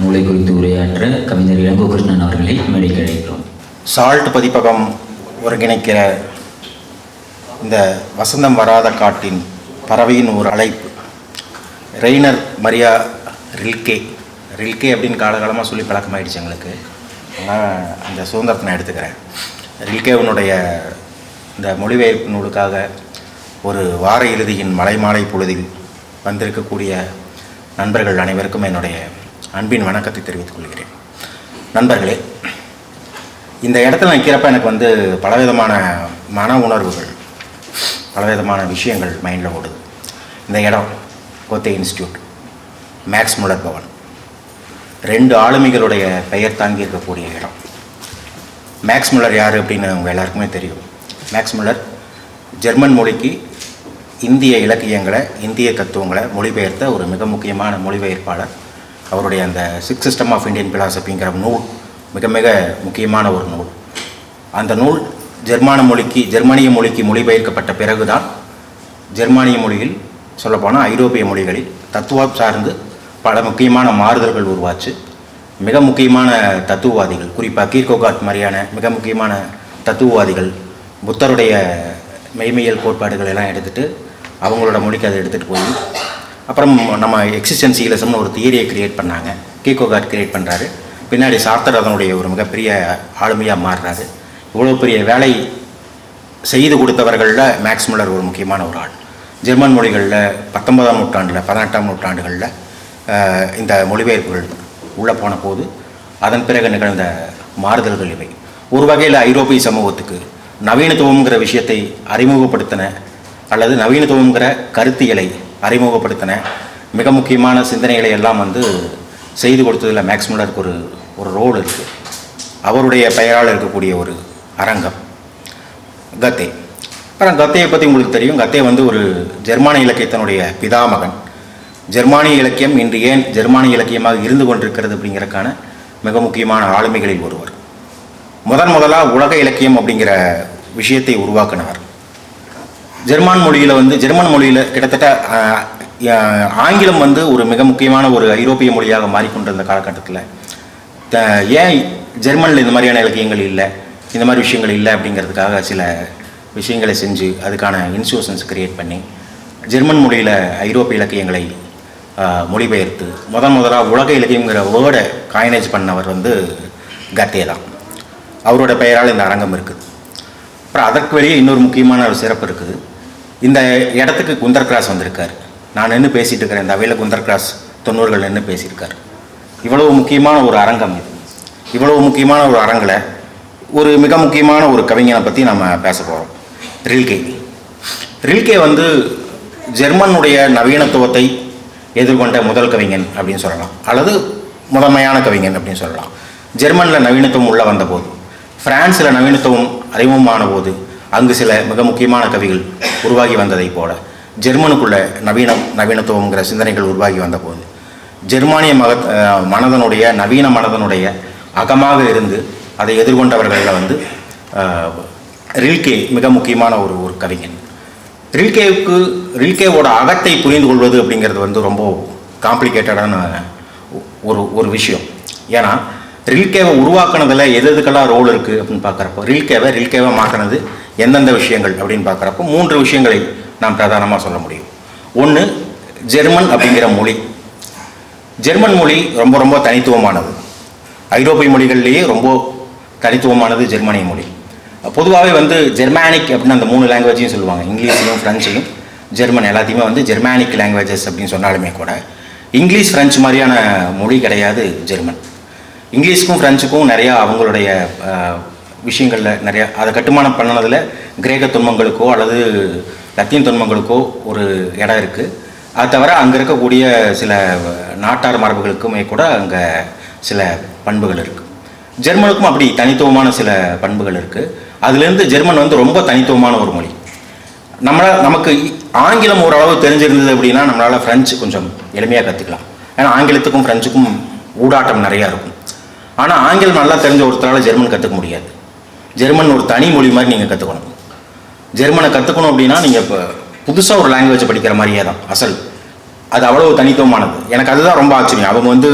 நூலை குறித்து உரையாற்ற கவிஞர் இளங்கோகிருஷ்ணன் அவர்களை மேடைக்கு அழைக்கிறோம். சால்ட் பதிப்பகம் ஒருங்கிணைக்கிற இந்த வசந்தம் வராத காட்டின் பறவையின் ஒரு அழைப்பு. ரெய்னர் மரியா ரில்கே. ரில்கே அப்படின்னு காலகாலமாக சொல்லி பழக்கமாயிடுச்சு எங்களுக்கு. ஆனால் அந்த சுதந்திரத்தை நான் எடுத்துக்கிறேன். ரில்கேவனுடைய இந்த மொழிபெயர்ப்பு நூலுக்காக ஒரு வார இறுதியின் மலை மாலை பொழுதில் வந்திருக்கக்கூடிய நண்பர்கள் அனைவருக்கும் என்னுடைய அன்பின் வணக்கத்தை தெரிவித்துக் கொள்கிறேன். நண்பர்களே இந்த இடத்துல நிற்கிறப்ப எனக்கு வந்து பலவிதமான மன உணர்வுகள் பலவிதமான விஷயங்கள் மைண்டில் ஓடுது. இந்த இடம் Goethe Institute Max Muller Bhavan ரெண்டு ஆளுமைகளுடைய பெயர் தாங்கி இருக்கக்கூடிய இடம். மேக்ஸ் முல்லர் யார் அப்படின்னு உங்கள் எல்லாருக்குமே தெரியும். மேக்ஸ் முல்லர் ஜெர்மன் மொழிக்கு இந்திய இலக்கியங்களை இந்திய தத்துவங்களை மொழிபெயர்த்த ஒரு மிக முக்கியமான மொழிபெயர்ப்பாளர். அவருடைய அந்த சிக்ஸ் சிஸ்டம் ஆஃப் இந்தியன் பிலாசபிங்கிற நூல் மிக மிக முக்கியமான ஒரு நூல். அந்த நூல் ஜெர்மான மொழிக்கு ஜெர்மனிய மொழிக்கு மொழிபெயர்க்கப்பட்ட பிறகுதான் ஜெர்மானிய மொழியில் சொல்லப்போனால் ஐரோப்பிய மொழிகளில் தத்துவம் சார்ந்து பல முக்கியமான மாறுதல்கள் உருவாச்சு. மிக முக்கியமான தத்துவவாதிகள் குறிப்பாக கீர்கோகாட் மாதிரியான மிக முக்கியமான தத்துவவாதிகள் புத்தருடைய மெய்மையல் கோட்பாடுகள் எல்லாம் எடுத்துட்டு அவங்களோட மொழிக்கு அதை எடுத்துகிட்டு போய் அப்புறம் நம்ம எக்ஸிஸ்டன்சியலிசம்னு ஒரு தியரியை கிரியேட் பண்ணாங்க. கீகோகாட் கிரியேட் பண்ணுறாரு பின்னாடி சார்த்தர் அதனுடைய ஒரு மிகப்பெரிய ஆளுமையாக மாறுறாரு. இவ்வளோ பெரிய வேலை செய்து கொடுத்தவர்களில் மேக்ஸ் முல்லர் ஒரு முக்கியமான ஒரு ஆள். ஜெர்மன் மொழிகளில் பத்தொன்பதாம் நூற்றாண்டில் பதினெட்டாம் நூற்றாண்டுகளில் இந்த மொழிபெயர்ப்புகள் உள்ளே போன போது அதன் பிறகு நிகழ்ந்த மாறுதல்கள் இவை. ஒரு வகையில் ஐரோப்பிய சமூகத்துக்கு நவீனத்துவங்கிற விஷயத்தை அறிமுகப்படுத்தின அல்லது நவீனத்துவங்கிற கருத்தியலை அறிமுகப்படுத்தின. மிக முக்கியமான சிந்தனைகளை எல்லாம் வந்து செய்து கொடுத்ததில் மேக்ஸ் முல்லருக்கு ஒரு ஒரு ரோல் இருக்குது அவருடைய பெயரால் இருக்கக்கூடிய ஒரு அரங்கம் கத்தே. அப்புறம் கத்தையை பற்றி உங்களுக்கு தெரியும். கத்தே வந்து ஒரு ஜெர்மானிய இலக்கியத்தினுடைய பிதாமகன். ஜெர்மானிய இலக்கியம் இன்று ஏன் ஜெர்மானிய இலக்கியமாக இருந்து கொண்டிருக்கிறது அப்படிங்கிறதுக்கான மிக முக்கியமான ஆளுமைகளில் ஒருவர். முதன் முதலாக உலக இலக்கியம் அப்படிங்கிற விஷயத்தை உருவாக்கினவர். ஜெர்மான் மொழியில் வந்து ஜெர்மன் மொழியில் கிட்டத்தட்ட ஆங்கிலம் வந்து ஒரு மிக முக்கியமான ஒரு ஐரோப்பிய மொழியாக மாறிக்கொண்டிருந்த காலகட்டத்தில். ஏன் ஜெர்மனில் இந்த மாதிரியான இலக்கியங்கள் இல்லை இந்த மாதிரி விஷயங்கள் இல்லை அப்படிங்கிறதுக்காக சில விஷயங்களை செஞ்சு அதுக்கான இன்ஸ்டியூஷன்ஸ் கிரியேட் பண்ணி ஜெர்மன் மொழியில் ஐரோப்பிய இலக்கியங்களை மொழிபெயர்த்து முதன் முதலாக உலக இலக்கியங்கிற வேர்டை காயினேஜ் பண்ணவர் வந்து கத்தே தான். அவரோட பெயரால் இந்த அரங்கம் இருக்குது. அப்புறம் அதற்கு வெளியே இன்னொரு முக்கியமான ஒரு சிறப்பு இருக்குது. இந்த இடத்துக்கு குந்தர் கிராஸ் வந்திருக்கார். நான் நின்று பேசிகிட்டு இருக்கிறேன். இந்த அவையில் குந்தர் கிராஸ் தொண்ணூறுகள் நின்று பேசியிருக்கார். இவ்வளவு முக்கியமான ஒரு அரங்கம் இது. இவ்வளவு முக்கியமான ஒரு அரங்கில் ஒரு மிக முக்கியமான ஒரு கவிஞனை பற்றி நம்ம பேச போகிறோம் ரில்கே. ரில்கே வந்து ஜெர்மனுடைய நவீனத்துவத்தை எதிர்கொண்ட முதல் கவிஞன் அப்படின்னு சொல்லலாம். அல்லது முதன்மையான கவிஞன் அப்படின்னு சொல்லலாம். ஜெர்மனில் நவீனத்துவம் உள்ளே வந்தபோது பிரான்ஸில் நவீனத்துவம் அறிமுகமான போது அங்கு சில மிக முக்கியமான கவிகள் உருவாகி வந்ததைப் போல ஜெர்மனுக்குள்ள நவீனம் நவீனத்துவங்கிற சிந்தனைகள் உருவாகி வந்தபோது ஜெர்மானிய மக மனதனுடைய நவீன மனதனுடைய அகமாக இருந்து அதை எதிர்கொண்டவர்களில் வந்து ரில்கே மிக முக்கியமான ஒரு ஒரு கவிஞன். ரில்கேவுக்கு ரில்கேவோட அகத்தை புரிந்து கொள்வது அப்படிங்கிறது வந்து ரொம்ப காம்ப்ளிகேட்டடான ஒரு ஒரு விஷயம். ஏன்னா ரில்கேவை உருவாக்குனதில் எது எதுக்கெல்லாம் ரோல் இருக்குது அப்படின்னு பார்க்குறப்போ ரில்கேவை ரில்கேவை மாற்றினது எந்தெந்த விஷயங்கள் அப்படின்னு பார்க்குறப்போ மூன்று விஷயங்களை நாம் பிரதானமாக சொல்ல முடியும். ஒன்று ஜெர்மன் அப்படிங்கிற மொழி. ஜெர்மன் மொழி ரொம்ப ரொம்ப தனித்துவமானது. ஐரோப்பிய மொழிகள்லேயே ரொம்ப தனித்துவமானது ஜெர்மனிய மொழி. பொதுவாகவே வந்து ஜெர்மானிக் அப்படின்னு அந்த மூணு லாங்குவேஜையும் சொல்லுவாங்க. இங்கிலீஷையும் ஃப்ரெஞ்சையும் ஜெர்மன் எல்லாத்தையுமே வந்து ஜெர்மானிக் லாங்குவேஜஸ் அப்படின்னு சொன்னாலுமே கூட இங்கிலீஷ் ஃப்ரெஞ்சு மாதிரியான மொழி கிடையாது ஜெர்மன். இங்கிலீஷ்க்கும் ஃப்ரெஞ்சுக்கும் நிறையா அவங்களுடைய விஷயங்களில் நிறையா அதை கட்டுமானம் பண்ணினதில் கிரேக்க தொன்மங்களுக்கோ அல்லது லத்தீன் தொன்மங்களுக்கோ ஒரு இடம் இருக்குது அது தவிர அங்கே இருக்கக்கூடிய சில நாட்டார் மரபுகளுக்குமே கூட அங்கே சில பண்புகள் இருக்குது ஜெர்மனுக்கும் அப்படி தனித்துவமான சில பண்புகள் இருக்குது அதுலேருந்து ஜெர்மன் வந்து ரொம்ப தனித்துவமான ஒரு மொழி. நம்மளால் நமக்கு ஆங்கிலம் ஓரளவு தெரிஞ்சிருந்தது அப்படின்னா நம்மளால் ஃப்ரெஞ்சு கொஞ்சம் எளிமையாக கற்றுக்கலாம் ஏன்னா ஆங்கிலத்துக்கும் ஃப்ரெஞ்சுக்கும் ஊடாட்டம் நிறையா இருக்கும். ஆனால் ஆங்கிலம் நல்லா தெரிஞ்ச ஒருத்தரால் ஜெர்மன் கற்றுக்க முடியாது. ஜெர்மன் ஒரு தனி மொழி மாதிரி நீங்கள் கற்றுக்கணும் ஜெர்மனை கற்றுக்கணும் அப்படின்னா நீங்கள் இப்போ புதுசாக ஒரு லாங்குவேஜை படிக்கிற மாதிரியே தான் அசல். அது அவ்வளோ தனித்துவமானது. எனக்கு அதுதான் ரொம்ப ஆச்சரியம். அவங்க வந்து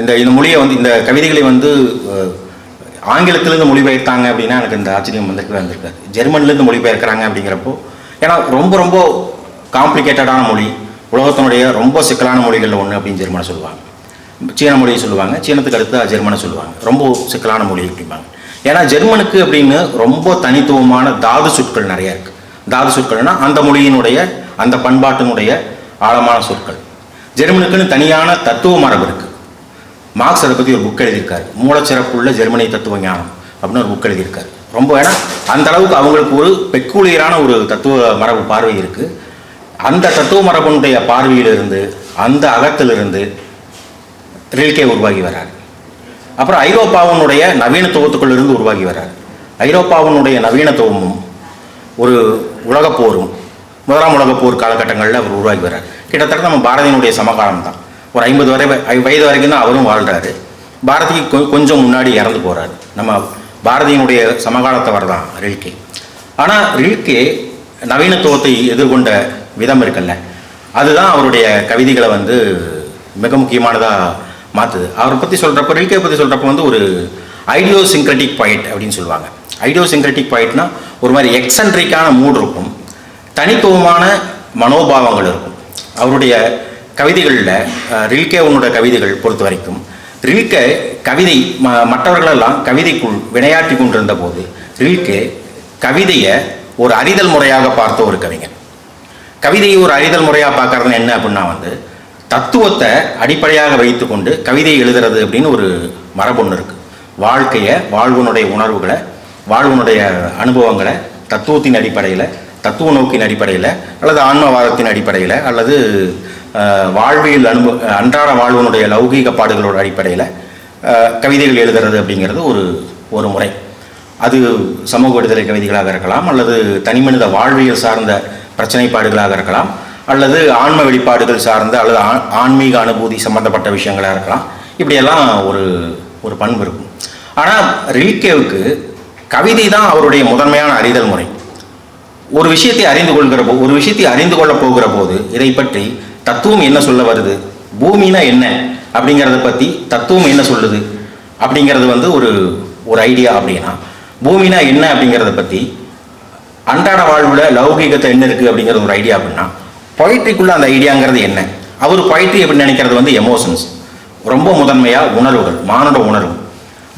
இந்த இந்த மொழியை வந்து இந்த கவிதைகளை வந்து ஆங்கிலத்துலேருந்து ஆங்கிலத்திலேருந்து மொழிபெயர்த்தாங்க அப்படின்னா எனக்கு இந்த ஆச்சரியம் வந்திருக்கவே வந்திருக்காது. ஜெர்மன்லேருந்து மொழிபெயர்க்கிறாங்க அப்படிங்கிறப்போ ஏன்னா ரொம்ப ரொம்ப காம்ப்ளிகேட்டடான மொழி. உலகத்தினுடைய ரொம்ப சிக்கலான மொழிகளில் ஒன்று அப்படின்னு ஜெர்மனை சொல்லுவாங்க. சீன மொழியை சொல்லுவாங்க சீனத்துக்கு அடுத்து ஜெர்மனை சொல்லுவாங்க. ரொம்ப சிக்கலான மொழி அப்படிம்பாங்க. ஏன்னா ஜெர்மனுக்கு அப்படின்னு ரொம்ப தனித்துவமான தாது சொற்கள் நிறையா இருக்குது தாது சொற்கள்னா அந்த மொழியினுடைய அந்த பண்பாட்டினுடைய ஆழமான சொற்கள். ஜெர்மனுக்குன்னு தனியான தத்துவ மரபு இருக்குது மார்க்ஸ் அதை பற்றி ஒரு புக் எழுதியிருக்காரு. மூலச்சிறப்புள்ள ஜெர்மனி தத்துவ ஞானம் அப்படின்னு ஒரு புக் எழுதியிருக்காரு. ரொம்ப ஏன்னா அந்த அளவுக்கு அவங்களுக்கு ஒரு பெக்குலியரான ஒரு தத்துவ மரபு பார்வை இருக்குது அந்த தத்துவ மரபனுடைய பார்வையிலிருந்து அந்த அகத்திலிருந்து ரில்கே உருவாகி வர்றார் அப்புறம் ஐரோப்பாவினுடைய நவீனத்துவத்துக்குள்ளிருந்து உருவாகி வரார். ஐரோப்பாவினுடைய நவீனத்துவமும் ஒரு உலகப்போரும் முதலாம் உலகப் போர் காலகட்டங்களில் அவர் உருவாகி வர்றார் கிட்டத்தட்ட நம்ம பாரதியினுடைய சமகாலம் தான் ஒரு ஐம்பது வரை வயது வரைக்கும் தான் அவரும் வாழ்கிறாரு பாரதிக்கு கொ- கொஞ்சம் முன்னாடி இறந்து போகிறாரு நம்ம பாரதியினுடைய சமகாலத்தவர் தான் ரில்கே. ஆனால் ரில்கே நவீனத்துவத்தை எதிர்கொண்ட விதம் இருக்குல்ல. அதுதான் அவருடைய கவிதைகளை வந்து மிக முக்கியமானதாக மாற்றுது அவரை பற்றி சொல்கிறப்ப ரில்கே பற்றி சொல்கிறப்ப வந்து ஒரு ஐடியோசிங்க்ரட்டிக் பாயிண்ட் அப்படின்னு சொல்லுவாங்க. ஐடியோசிங்க்ரட்டிக் பாயிண்ட்னா ஒரு மாதிரி எக்ஸன்ட்ரிக்கான மூட் இருக்கும். தனித்துவமான மனோபாவங்கள் இருக்கும். அவருடைய கவிதைகளில் ரில்கே உன்னோட கவிதைகள் பொறுத்த வரைக்கும் ரில்கே கவிதை ம மற்றவர்களெல்லாம் கவிதைக்குள் விளையாட்டி கொண்டிருந்த போது ரில்கே கவிதையை ஒரு அறிதல் முறையாக பார்த்த ஒரு கவிஞன். கவிதையை ஒரு அறிதல் முறையாக பார்க்கறது என்ன அப்படின்னா வந்து தத்துவத்தை அடிப்படையாக வைத்துக்கொண்டு கவிதையை எழுதுறது அப்படின்னு ஒரு மரபொன்று இருக்குது வாழ்க்கையை வாழ்வனுடைய உணர்வுகளை வாழ்வனுடைய அனுபவங்களை தத்துவத்தின் அடிப்படையில் தத்துவ நோக்கின் அடிப்படையில் அல்லது ஆன்மவாதத்தின் அடிப்படையில் அல்லது வாழ்வியல் அனுபவ அன்றாட வாழ்வனுடைய லௌகீக பாடுகளோட அடிப்படையில் கவிதைகள் எழுதுறது அப்படிங்கிறது ஒரு ஒரு முறை. அது சமூக விடுதலை கவிதைகளாக இருக்கலாம் அல்லது தனிமனித வாழ்வியல் சார்ந்த பிரச்சனைப்பாடுகளாக இருக்கலாம் அல்லது ஆன்ம வெளிப்பாடுகள் சார்ந்த அல்லது ஆ- ஆன்மீக அனுபூதி சம்பந்தப்பட்ட விஷயங்களாக இருக்கலாம். இப்படியெல்லாம் ஒரு ஒரு பண்பு இருக்கும். ஆனால் ரில்கேவுக்கு கவிதை தான் அவருடைய முதன்மையான அறிதல் முறை. ஒரு விஷயத்தை அறிந்து கொள்கிற போ ஒரு விஷயத்தை அறிந்து கொள்ள போகிற போது இதை பற்றி தத்துவம் என்ன சொல்ல வருது? பூமினா என்ன? அப்படிங்கிறத பற்றி தத்துவம் என்ன சொல்லுது? அப்படிங்கிறது வந்து ஒரு ஒரு ஐடியா அப்படின்னா பூமினா என்ன அப்படிங்கிறத பற்றி அன்றாட வாழ்வில் லௌகீகத்தை என்ன இருக்குது அப்படிங்கிறது ஒரு ஐடியா அப்படின்னா பொயிட்ரிக்குள்ள அந்த ஐடியாங்கிறது என்ன? அவர் பொயிட்ரி அப்படின்னு நினைக்கிறது வந்து எமோஷன்ஸ் ரொம்ப முதன்மையாக உணர்வுகள் மானுட உணர்வு.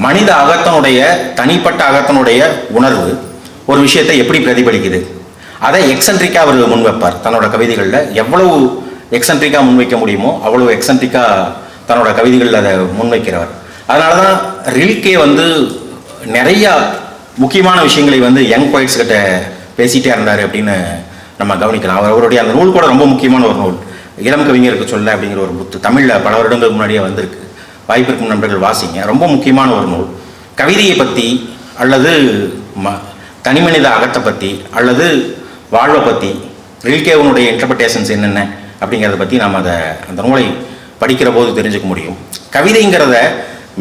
மனித அகத்தனுடைய தனிப்பட்ட அகத்தனுடைய உணர்வு ஒரு விஷயத்தை எப்படி பிரதிபலிக்குது? அதை எக்ஸன்ட்ரிக்காக அவர் முன்வைப்பார். தன்னோட கவிதைகளில் எவ்வளவு எக்ஸன்ட்ரிக்காக முன்வைக்க முடியுமோ அவ்வளவு எக்ஸன்ட்ரிக்காக தன்னோட கவிதைகளில் அதை முன்வைக்கிறவர். அதனால தான் ரில்கே வந்து நிறையா முக்கியமான விஷயங்களை வந்து யங் பாய்ட்ஸ் கிட்ட பேசிகிட்டே இருந்தார் அப்படின்னு நம்ம கவனிக்கலாம். அவர் அவருடைய அந்த நூல் கூட ரொம்ப முக்கியமான ஒரு நூல். இளம் கவிஞருக்கு சொல்ல அப்படிங்கிற ஒரு புத்து தமிழில் பல வருடங்களுக்கு முன்னாடியே வந்திருக்கு. வாய்ப்பிற்கும் நண்பர்கள் வாசிங்க. ரொம்ப முக்கியமான ஒரு நூல். கவிதையை பற்றி அல்லது ம தனிமனித அகத்தை பற்றி அல்லது வாழ்வை பற்றி ரில்கேவனுடைய இன்டர்பிரேஷன்ஸ் என்னென்ன அப்படிங்கிறத பற்றி நாம் அதை அந்த நூலை படிக்கிற போது தெரிஞ்சுக்க முடியும். கவிதைங்கிறத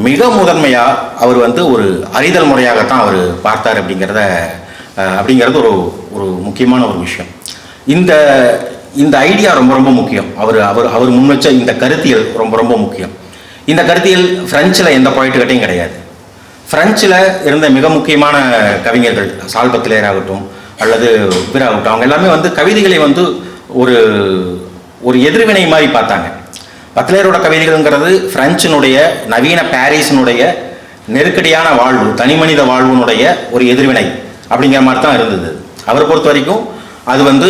மிக முதன்மையாக அவர் வந்து ஒரு அறிதல் முறையாகத்தான் அவர் பார்த்தார் அப்படிங்கிறத அப்படிங்கிறது ஒரு ஒரு முக்கியமான ஒரு விஷயம். இந்த இந்த ஐடியா ரொம்ப ரொம்ப முக்கியம். அவர் அவர் அவர் முன்வச்ச இந்த கருத்தியல் ரொம்ப ரொம்ப முக்கியம். இந்த கருத்தியல் ஃப்ரெஞ்சில் எந்த பாயிண்ட்டுக்கிட்டையும் கிடையாது. ஃப்ரெஞ்சில் இருந்த மிக முக்கியமான கவிஞர்கள் சால்பத்திலேயர் ஆகட்டும் அல்லது பிற அவங்க எல்லாமே வந்து கவிதைகளை வந்து ஒரு ஒரு எதிர்வினை மாதிரி பார்த்தாங்க. பத்லேயரோட கவிதைகள்ங்கிறது ஃப்ரெஞ்சினுடைய நவீன பாரிஸினுடைய நெருக்கடியான வாழ்வு தனிமனித வாழ்வினுடைய ஒரு எதிர்வினை அப்படிங்கிற மாதிரி தான் இருந்தது. அவரை பொறுத்த வரைக்கும் அது வந்து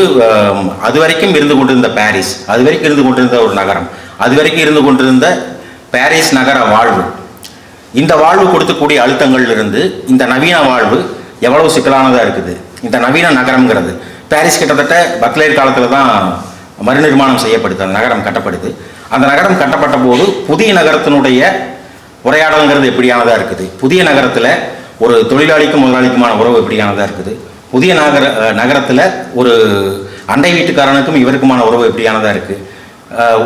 அது வரைக்கும் இருந்து கொண்டிருந்த பாரிஸ் அது வரைக்கும் இருந்து கொண்டிருந்த ஒரு நகரம் அது வரைக்கும் இருந்து கொண்டிருந்த பாரிஸ் நகர வாழ்வு. இந்த வாழ்வு கொடுக்கக்கூடிய அழுத்தங்கள்ல இருந்து இந்த நவீன வாழ்வு எவ்வளவு சிக்கலானதாக இருக்குது? இந்த நவீன நகரம்ங்கிறது. பாரிஸ் கிட்டத்தட்ட பத்லேர் காலத்தில் தான் மறுநிர்மாணம் செய்யப்படுது அந்த நகரம் கட்டப்படுது. அந்த நகரம் கட்டப்பட்ட போது புதிய நகரத்தினுடைய உரையாடல்ங்கிறது எப்படியானதாக இருக்குது? புதிய நகரத்தில் ஒரு தொழிலாளிக்கும் முதலாளிக்குமான உறவு எப்படியானதாக இருக்குது? புதிய நகர நகரத்தில் ஒரு அண்டை வீட்டுக்காரனுக்கும் இவருக்குமான உறவு எப்படியானதாக இருக்குது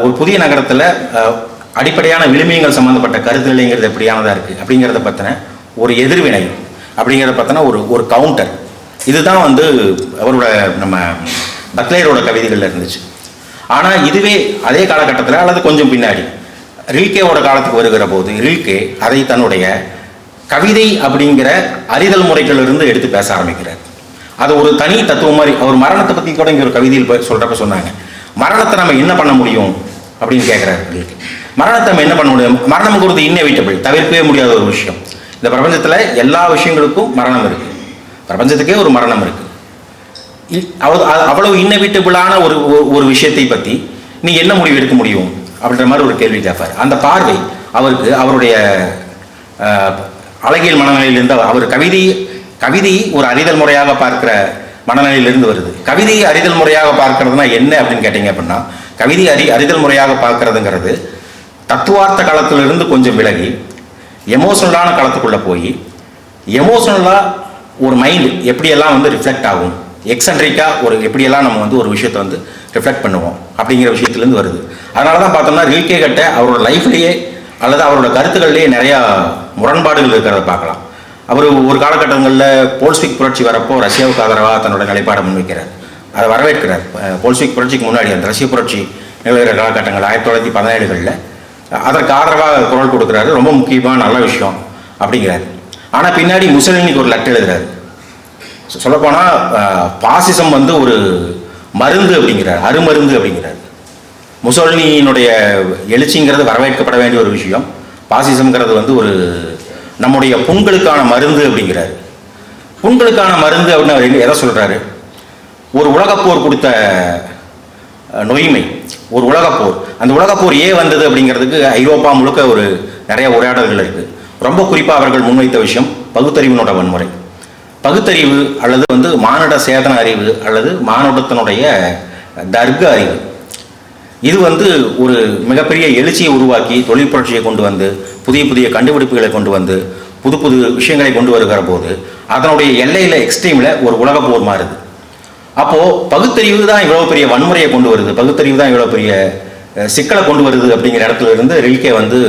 ஒரு புதிய நகரத்தில் அடிப்படையான விளிமியங்கள் சம்மந்தப்பட்ட கருத்துநிலைங்கிறது எப்படியானதாக இருக்குது அப்படிங்கிறத பற்றின ஒரு எதிர்வினை அப்படிங்கிறத பற்றின ஒரு ஒரு கவுண்டர் இதுதான் வந்து அவரோட நம்ம பத்லேயரோட கவிதைகளில் இருந்துச்சு. ஆனால் இதுவே அதே காலகட்டத்தில் அல்லது கொஞ்சம் பின்னாடி ரில்கேவோட காலத்துக்கு வருகிற போது ரில்கே அதை தன்னுடைய கவிதை அப்படிங்கிற அறிதல் முறைகளிலிருந்து எடுத்து பேச ஆரம்பிக்கிறார். அது ஒரு தனி தத்துவம் மாதிரி அவர் மரணத்தை பற்றி கூட இங்கே ஒரு கவிதையில் சொல்கிறப்ப சொன்னாங்க. மரணத்தை நம்ம என்ன பண்ண முடியும்? அப்படின்னு கேட்குறாரு ரில்கே மரணத்தை நம்ம என்ன பண்ண முடியும்? மரணம்ங்கிறது இன்னெவிட்டபிள் தவிர்க்கவே முடியாத ஒரு விஷயம். இந்த பிரபஞ்சத்தில் எல்லா விஷயங்களுக்கும் மரணம் இருக்குது பிரபஞ்சத்துக்கே ஒரு மரணம் இருக்குது இ- அவ்வளவு இன்னவிட்டபிளான ஒரு ஒரு- விஷயத்தை பற்றி நீ என்ன முடிவு எடுக்க முடியும்? அப்படின்ற மாதிரி ஒரு கேள்வி கேட்பார் அந்த பார்வை அவருக்கு அவருடைய அழகியல் மனநிலையிலிருந்து அவர் கவிதையை கவிதை ஒரு அறிதல் முறையாக பார்க்கிற மனநிலையிலிருந்து வருது. கவிதையை அறிதல் முறையாக பார்க்கறதுனா என்ன அப்படின்னு கேட்டிங்க அப்படின்னா கவிதை அறி அறிதல் முறையாக பார்க்கறதுங்கிறது தத்துவார்த்த களத்திலிருந்து கொஞ்சம் விலகி எமோஷனலான களத்துக்குள்ளே போய் எமோஷனலாக ஒரு மைண்டு எப்படியெல்லாம் வந்து ரிஃப்ளெக்ட் ஆகும் எக்ஸன்ட்ரிக்காக ஒரு எப்படியெல்லாம் நம்ம வந்து ஒரு விஷயத்தை வந்து ரிஃப்ளெக்ட் பண்ணுவோம் அப்படிங்கிற விஷயத்துலேருந்து வருது. அதனால தான் பார்த்தோம்னா ரில்கே கட்ட அவரோட லைஃப்லேயே அல்லது அவரோட கருத்துக்கள்லேயே நிறையா முரண்பாடுகள் இருக்கிறத பார்க்கலாம். அவர் ஒரு காலகட்டங்களில் போல்ஸ்விக் புரட்சி வரப்போ ரஷ்யாவுக்கு ஆதரவாக தன்னோட நிலைப்பாடை முன்வைக்கிறார். அதை வரவேற்கிறார். போல்ஸ்விக் புரட்சிக்கு முன்னாடி அந்த ரஷ்ய புரட்சி நிலவுகிற காலகட்டங்கள் ஆயிரத்தி தொள்ளாயிரத்தி பதினேழுகளில் அதற்கு ஆதரவாக குரல் கொடுக்குறாரு. ரொம்ப முக்கியமான நல்ல விஷயம் அப்படிங்கிறாரு. ஆனால் பின்னாடி முசலினிக்கு ஒரு லெட்டர் எழுதுறாரு. சொல்லப்போனால் பாசிசம் வந்து ஒரு மருந்து அப்படிங்கிறார். அருமருந்து அப்படிங்கிறார். முசோலினியினுடைய எழுச்சிங்கிறது வரவேற்கப்பட வேண்டிய ஒரு விஷயம். பாசிசம்ங்கிறது வந்து ஒரு நம்முடைய புண்களுக்கான மருந்து அப்படிங்கிறாரு. புண்களுக்கான மருந்து அப்படின்னு அவர் எதை சொல்கிறாரு ஒரு உலகப்போர் கொடுத்த நொய்மை. ஒரு உலகப்போர். அந்த உலகப்போர் ஏன் வந்தது அப்படிங்கிறதுக்கு ஐரோப்பா முழுக்க ஒரு நிறைய உரையாடல்கள் இருக்குது ரொம்ப குறிப்பாக அவர்கள் முன்வைத்த விஷயம் பகுத்தறிவினோட வன்முறை. பகுத்தறிவு அல்லது வந்து மானுட சேதன அறிவு அல்லது மானுடத்தினுடைய தர்க்க அறிவு. இது வந்து ஒரு மிகப்பெரிய எழுச்சியை உருவாக்கி தொழில் புரட்சியை கொண்டு வந்து புதிய புதிய கண்டுபிடிப்புகளை கொண்டு வந்து புது புது விஷயங்களை கொண்டு வருகிற போது அதனுடைய எல்லையில் எக்ஸ்ட்ரீமில் ஒரு உலக போர் மாறுது அப்போது பகுத்தறிவு தான் இவ்வளோ பெரிய வன்முறையை கொண்டு வருது. பகுத்தறிவு தான் இவ்வளோ பெரிய சிக்கலை கொண்டு வருது அப்படிங்கிற இடத்துல இருந்து ரில்கே வந்து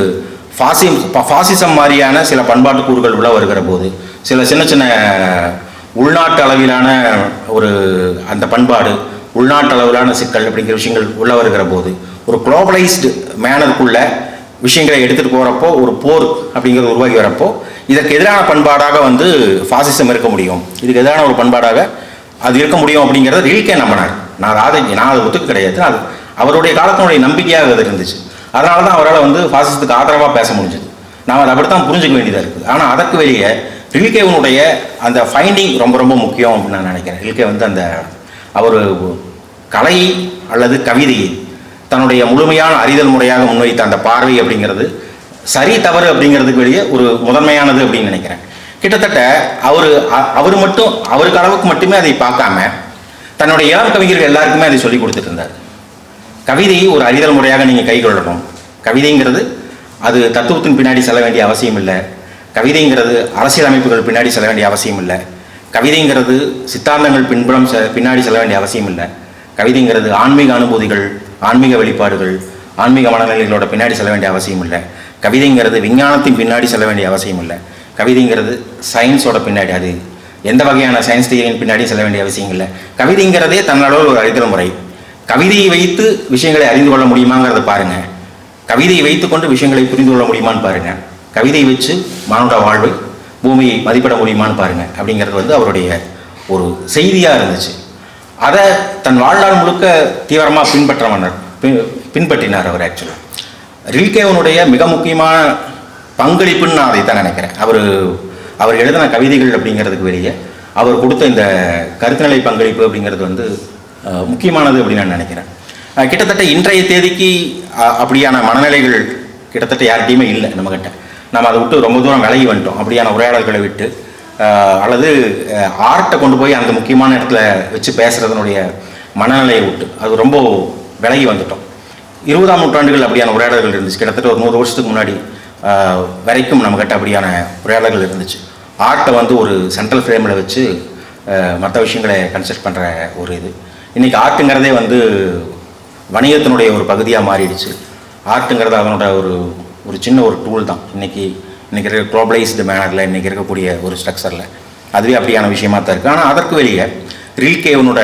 ஃபாசிம் ஃபாசிசம் மாதிரியான சில பண்பாட்டு கூறுகள் உள்ள வருகிற போது சில சின்ன சின்ன உள்நாட்டு அளவிலான ஒரு அந்த பண்பாடு உள்நாட்டு அளவிலான சிக்கல் அப்படிங்கிற விஷயங்கள் உள்ள வருகிற போது ஒரு குளோபலைஸ்டு மேனருக்குள்ள விஷயங்களை எடுத்துகிட்டு போகிறப்போ ஒரு போர் அப்படிங்கிறது உருவாகி வரப்போ இதற்கு எதிரான பண்பாடாக வந்து ஃபாசிசம் இருக்க முடியும். இதுக்கு எதிரான ஒரு பண்பாடாக அது இருக்க முடியும் அப்படிங்கிறத ரீல்கே நம்பினார். நான் அதை நான் அதை ஒத்துக்க கிடையாது. அது அவருடைய காலத்தினுடைய நம்பிக்கையாக அது இருந்துச்சு. அதனால தான் அவரால் வந்து ஃபாசிசத்துக்கு ஆதரவாக பேச முடிஞ்சது. நாம் அதை அப்படித்தான் புரிஞ்சுக்க வேண்டியதாக இருக்குது. ஆனால் அதற்கு வெளியே ரில்கேவனுடைய அந்த ஃபைண்டிங் ரொம்ப ரொம்ப முக்கியம் அப்படின்னு நான் நினைக்கிறேன். ரில்கே வந்து அந்த அவர் கலை அல்லது கவிதையை தன்னுடைய முழுமையான அறிதல் முறையாக முன்வைத்த அந்த பார்வை அப்படிங்கிறது சரி தவறு அப்படிங்கிறதுக்கு வெளியே ஒரு முதன்மையானது அப்படின்னு நினைக்கிறேன். கிட்டத்தட்ட அவர் அவர் மட்டும் அவருக்கு அளவுக்கு மட்டுமே அதை பார்க்காம தன்னுடைய இளம் கவிஞர்கள் எல்லாருக்குமே அதை சொல்லி கொடுத்துட்டு இருந்தார். கவிதையை ஒரு அறிதல் முறையாக நீங்கள் கை கொள்ளணும் கவிதைங்கிறது அது தத்துவத்தின் பின்னாடி செல்ல வேண்டிய அவசியம் இல்லை. கவிதைங்கிறது அரசியல் அமைப்புகள் பின்னாடி செல்ல வேண்டிய அவசியம் இல்லை. கவிதைங்கிறது சித்தாந்தங்கள் பின்புறம் செ பின்னாடி செல்ல வேண்டிய அவசியம் இல்லை. கவிதைங்கிறது ஆன்மீக அனுபூதிகள் ஆன்மீக வெளிப்பாடுகள் ஆன்மீக மனநிலைகளோட பின்னாடி செல்ல வேண்டிய அவசியம் இல்லை கவிதைங்கிறது விஞ்ஞானத்தின் பின்னாடி செல்ல வேண்டிய அவசியம் இல்லை கவிதைங்கிறது சயின்ஸோட பின்னாடி அது. எந்த வகையான சயின்ஸ் தியரியின் பின்னாடி செல்ல வேண்டிய அவசியம் இல்லை கவிதைங்கிறதே தன்னளவு ஒரு அறிதல் முறை. கவிதையை வைத்து விஷயங்களை அறிந்து கொள்ள முடியுமாங்கிறத பாருங்கள் கவிதையை வைத்துக்கொண்டு விஷயங்களை புரிந்து கொள்ள முடியுமான்னு பாருங்கள் கவிதையை வச்சு மானுட வாழ்வை பூமியை மதிப்பிட முடியுமான்னு பாருங்கள் அப்படிங்கிறது வந்து அவருடைய ஒரு செய்தியாக இருந்துச்சு. அதை தன் வாழ்நாள் முழுக்க தீவிரமாக பின்பற்ற மன்னர் பின்- பின்பற்றினார் அவர் ஆக்சுவலாக ரில்கேவனுடைய மிக முக்கியமான பங்களிப்புன்னு நான் அதைத்தான் நினைக்கிறேன். அவர் அவர் எழுதின கவிதைகள் அப்படிங்கிறதுக்கு வெளியே அவர் கொடுத்த இந்த கருத்துநிலை பங்களிப்பு அப்படிங்கிறது வந்து முக்கியமானது அப்படின்னு நான் நினைக்கிறேன். கிட்டத்தட்ட இன்றைய தேதிக்கு அப்படியான மனநிலைகள் கிட்டத்தட்ட யார்கிட்டையுமே இல்லை நம்மக்கிட்ட நம்ம அதை விட்டு ரொம்ப தூரம் விலகி வந்துட்டோம். அப்படியான உரையாடல்களை விட்டு அல்லது ஆர்ட்டை கொண்டு போய் அந்த முக்கியமான இடத்துல வச்சு பேசுகிறதுனுடைய மனநிலையை விட்டு அது ரொம்ப விலகி வந்துட்டோம். இருபதாம் நூற்றாண்டுகள் அப்படியான உரையாடல்கள் இருந்துச்சு. கிட்டத்தட்ட ஒரு நூறு வருஷத்துக்கு முன்னாடி வரைக்கும் நம்மக்கிட்ட அப்படியான உரையாடல்கள் இருந்துச்சு. ஆர்ட்டை வந்து ஒரு சென்ட்ரல் ஃப்ரேமில் வச்சு மற்ற விஷயங்களை கன்சல்ட் பண்ணுற ஒரு இது. இன்றைக்கி ஆர்ட்டுங்கிறதே வந்து வணிகத்தினுடைய ஒரு பகுதியாக மாறிடுச்சு. ஆர்ட்டுங்கிறது அதனோட ஒரு ஒரு சின்ன ஒரு டூல் தான். இன்றைக்கி இன்றைக்கி இருக்க குளோபலைஸ்டு மேனரில் இன்றைக்கி இருக்கக்கூடிய ஒரு ஸ்ட்ரக்சரில் அதுவே அப்படியான விஷயமா தான் இருக்குது ஆனால் அதற்கு வெளியே ரில்கேவனோட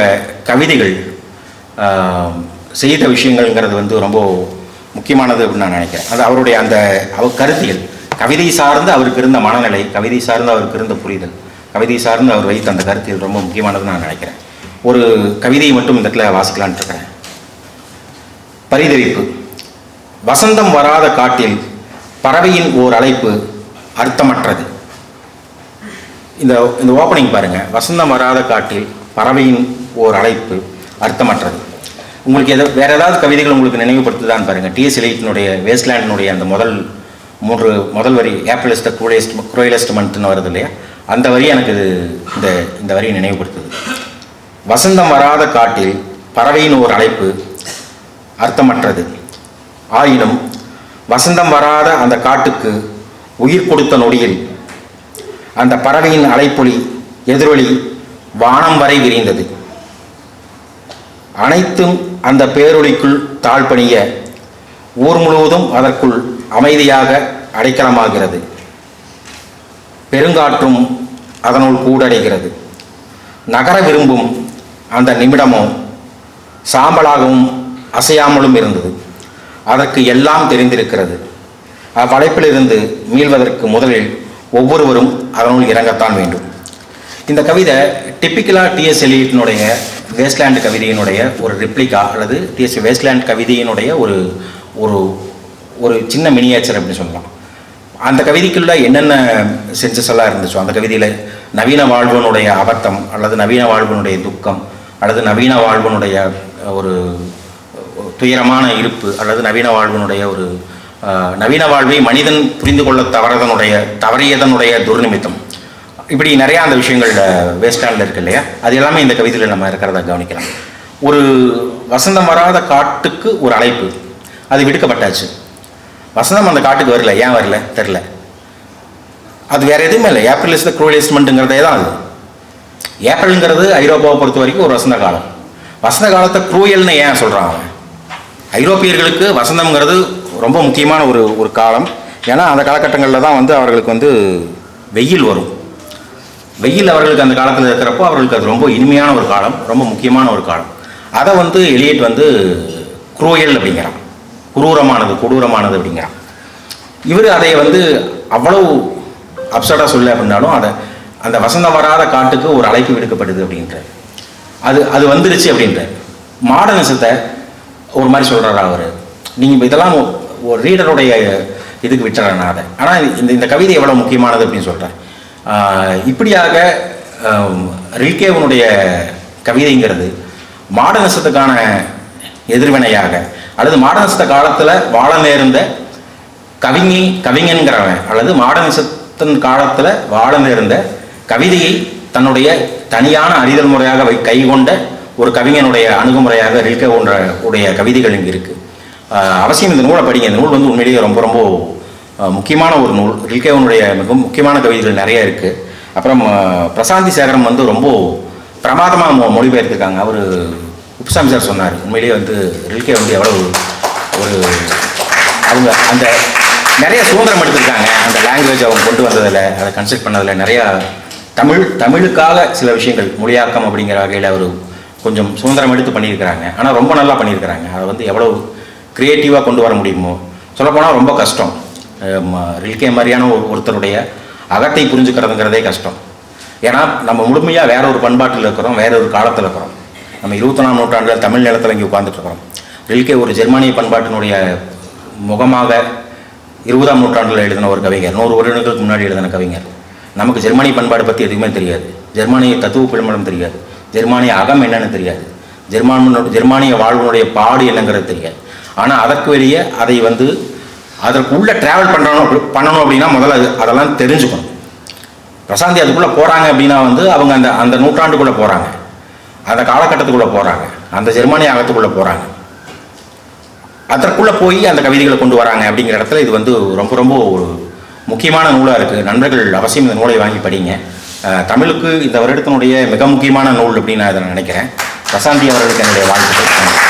கவிதைகள் செய்த விஷயங்கள்ங்கிறது வந்து ரொம்ப முக்கியமானது அப்படின்னு நான் நினைக்கிறேன். அது அவருடைய அந்த அவர் கருத்தியல் கவிதை சார்ந்து அவருக்கு இருந்த மனநிலை கவிதை சார்ந்து அவருக்கு இருந்த புரிதல் கவிதை சார்ந்து அவர் வைத்த அந்த கருத்தியல் ரொம்ப முக்கியமானதுன்னு நான் நினைக்கிறேன். ஒரு கவிதையை மட்டும் இந்த இடத்துல வாசிக்கலான்ட்டு இருக்கிறேன். பரிதவிப்பு. வசந்தம் வராத காட்டில் பறவையின் ஓர் அழைப்பு அர்த்தமற்றது. இந்த இந்த ஓப்பனிங் பாருங்கள் வசந்தம் வராத காட்டில் பறவையின் ஓர் அழைப்பு அர்த்தமற்றது. உங்களுக்கு எதோ வேறு ஏதாவது கவிதைகள் உங்களுக்கு நினைவுபடுத்துதான் பாருங்கள் டிஎஸ் எலைட்டினுடைய வேஸ்ட்லேண்டினுடைய அந்த முதல் மூன்று முதல் வரி ஏப்ரலிஸ்ட் குரோயஸ்ட் குரோயலிஸ்ட் மந்த்னு வருது இல்லையா? அந்த வரி எனக்கு இது இந்த இந்த வரியை நினைவுபடுத்துது. வசந்தம் வராத காட்டில் பறவையின் ஓர் அழைப்பு அர்த்தமற்றது. ஆயினும் வசந்தம் வராத அந்த காட்டுக்கு உயிர் கொடுத்த நொடியில் அந்த பறவையின் அலைப்பொலி எதிரொலி வானம் வரை விரிந்தது. அனைத்தும் அந்த பேரொலிக்குள் தாழ்பணிய ஊர் முழுவதும் அதற்குள் அமைதியாக அடைக்கலமாகிறது. பெருங்காற்றும் அதனுள் கூடடைகிறது. நகர விரும்பும் அந்த நிமிடமும் சாம்பலாகவும் அசையாமலும் இருந்தது. அதற்கு எல்லாம் தெரிந்திருக்கிறது. அவ்வழைப்பிலிருந்து மீள்வதற்கு முதலில் ஒவ்வொருவரும் அதனுள் இறங்கத்தான் வேண்டும். இந்த கவிதை டிப்பிக்கலாக டிஎஸ் எலியட்டினுடைய வேஸ்ட்லேண்ட் கவிதையினுடைய ஒரு ரிப்ளிகா அல்லது டிஎஸ் வேஸ்ட்லேண்ட் கவிதையினுடைய ஒரு ஒரு ஒரு சின்ன மினியேச்சர் அப்படின்னு சொல்லலாம். அந்த கவிதைக்குள்ள என்னென்ன சென்சஸ் எல்லாம் இருந்துச்சோ அந்த கவிதையில் நவீன வாழ்வனுடைய அபத்தம் அல்லது நவீன வாழ்வனுடைய துக்கம் அல்லது நவீன வாழ்வனுடைய ஒரு துயரமான இருப்பு அல்லது நவீன வாழ்வனுடைய ஒரு நவீன வாழ்வை மனிதன் புரிந்து கொள்ள தவறதனுடைய தவறியதனுடைய துர்நிமித்தம். இப்படி நிறையா அந்த விஷயங்கள் வேஸ்டாண்டில் இருக்கு இல்லையா? அது எல்லாமே இந்த கவிதையில் நம்ம இருக்கிறத கவனிக்கலாம். ஒரு வசந்தம் வராத காட்டுக்கு ஒரு அழைப்பு. அது விடுக்கப்பட்டாச்சு. வசந்தம் அந்த காட்டுக்கு வரல. ஏன் வரல? தெரில அது வேற எதுவுமே இல்லை. ஏப்ரல் இஸ் த தான் அது. ஏப்ரல்ங்கிறது ஐரோப்பாவை பொறுத்த வரைக்கும் ஒரு வசந்த காலம். வசந்த காலத்தை குரூயல்னு ஏன் சொல்கிறான் அவன்? ஐரோப்பியர்களுக்கு வசந்தம்ங்கிறது ரொம்ப முக்கியமான ஒரு ஒரு காலம். ஏன்னா அந்த காலகட்டங்களில் தான் வந்து அவர்களுக்கு வந்து வெயில் வரும். வெயில் அவர்களுக்கு அந்த காலத்தில் இருக்கிறப்போ அவர்களுக்கு அது ரொம்ப இனிமையான ஒரு காலம் ரொம்ப முக்கியமான ஒரு காலம். அதை வந்து எலியட் வந்து குரூயல் அப்படிங்கிறான். குரூரமானது கொடூரமானது அப்படிங்கிறான். இவர் அதை வந்து அவ்வளவு அப்செட்டாக சொல்ல அப்படின்னாலும் அதை அந்த வசந்தம் வராத காட்டுக்கு ஒரு அழைப்பு விடுக்கப்படுது அப்படின்றார். அது அது வந்துருச்சு அப்படின்றார். மாடர்னிசத்தை ஒரு மாதிரி சொல்கிறாரா அவர். நீங்கள் இதெல்லாம் ஒரு ரீடருடைய இதுக்கு விட்டுறேன் நான் அதை. ஆனால் இந்த இந்த கவிதை எவ்வளோ முக்கியமானது அப்படின்னு சொல்கிறேன் இப்படியாக ரில்கேவனுடைய கவிதைங்கிறது மாடர்னிசத்துக்கான எதிர்வினையாக அல்லது மாடர்னிசத்த காலத்தில் வாழ நேர்ந்த கவிஞி கவிஞன்கிறவன் அல்லது மாடர்னிசத்தின் காலத்தில் வாழ நேர்ந்த கவிதையை தன்னுடைய தனியான அறிதல் முறையாக வை கைகொண்ட ஒரு கவிஞனுடைய அணுகுமுறையாக ரில்கே உடைய கவிதைகள் இங்கே இருக்குது அவசியம் இந்த நூலை படிங்க. இந்த நூல் வந்து உண்மையிலேயே ரொம்ப ரொம்ப முக்கியமான ஒரு நூல். ரில்கேவனுடைய மிகவும் முக்கியமான கவிதைகள் நிறைய இருக்குது அப்புறம் பிரசாந்தி சேகரம் வந்து ரொம்ப பிரமாதமாக மொ மொழிபெயர்த்திருக்காங்க. அவர் உப்புசாமி சார் சொன்னார். உண்மையிலேயே வந்து ரில்கே வந்து எவ்வளோ ஒரு அவங்க அந்த நிறைய சுதந்திரம் எடுத்திருக்காங்க. அந்த லாங்குவேஜ் அவங்க கொண்டு வந்ததில் அதை கன்சல்ட் பண்ணதில் நிறையா தமிழ் தமிழுக்காக சில விஷயங்கள் மொழியாக்கம் அப்படிங்கிற வகையில் அவர் கொஞ்சம் சுதந்திரம் எடுத்து பண்ணியிருக்கிறாங்க. ஆனால் ரொம்ப நல்லா பண்ணியிருக்கிறாங்க. அதை வந்து எவ்வளோ க்ரியேட்டிவாக கொண்டு வர முடியுமோ? சொல்லப்போனால் ரொம்ப கஷ்டம். ம- ரில்கே மாதிரியான ஒரு ஒருத்தருடைய அகத்தை புரிஞ்சுக்கிறதுங்கிறதே கஷ்டம். ஏன்னா நம்ம முழுமையாக வேற ஒரு பண்பாட்டில் இருக்கிறோம் வேற ஒரு காலத்தில் இருக்கிறோம். நம்ம இருபத்தொன்னாம் நூற்றாண்டில் தமிழ் நிலத்தில் இங்கே உட்காந்துட்ருக்கிறோம் ரில்கே ஒரு ஜெர்மானிய பண்பாட்டினுடைய முகமாக இருபதாம் நூற்றாண்டில் எழுதின ஒரு கவிஞர் நூறு வருடங்களுக்கு முன்னாடி எழுதின கவிஞர். நமக்கு ஜெர்மானிய பண்பாடு பற்றி எதுவுமே தெரியாது. ஜெர்மானிய தத்துவ பிழம்பலம் தெரியாது. ஜெர்மானிய அகம் என்னன்னு தெரியாது. ஜெர்மானோட ஜெர்மானிய வாழ்வினுடைய பாடு என்னங்கிறது தெரியாது. ஆனால் அதற்கு வெளியே அதை வந்து அதற்கு உள்ளே ட்ராவல் பண்ணணும் அப்படி- பண்ணணும் அப்படின்னா முதல்ல அது அதெல்லாம் தெரிஞ்சுக்கணும். பிரசாந்தி அதுக்குள்ளே போகிறாங்க அப்படின்னா வந்து அவங்க அந்த அந்த நூற்றாண்டுக்குள்ளே போகிறாங்க அந்த காலகட்டத்துக்குள்ளே போகிறாங்க அந்த ஜெர்மானிய அகத்துக்குள்ளே போகிறாங்க அதற்குள்ளே போய் அந்த கவிதைகளை கொண்டு வராங்க அப்படிங்கிற இடத்துல இது வந்து ரொம்ப ரொம்ப ஒரு முக்கியமான நூலாக இருக்குது நண்பர்கள் அவசியம் இந்த நூலை வாங்கி படிங்க. தமிழுக்கு இந்த வருடத்தினுடைய மிக முக்கியமான நூல் அப்படின்னு நான் இதை நினைக்கிறேன். பிரசாந்தி அவர்களுக்கு என்னுடைய வாழ்த்துக்கள்.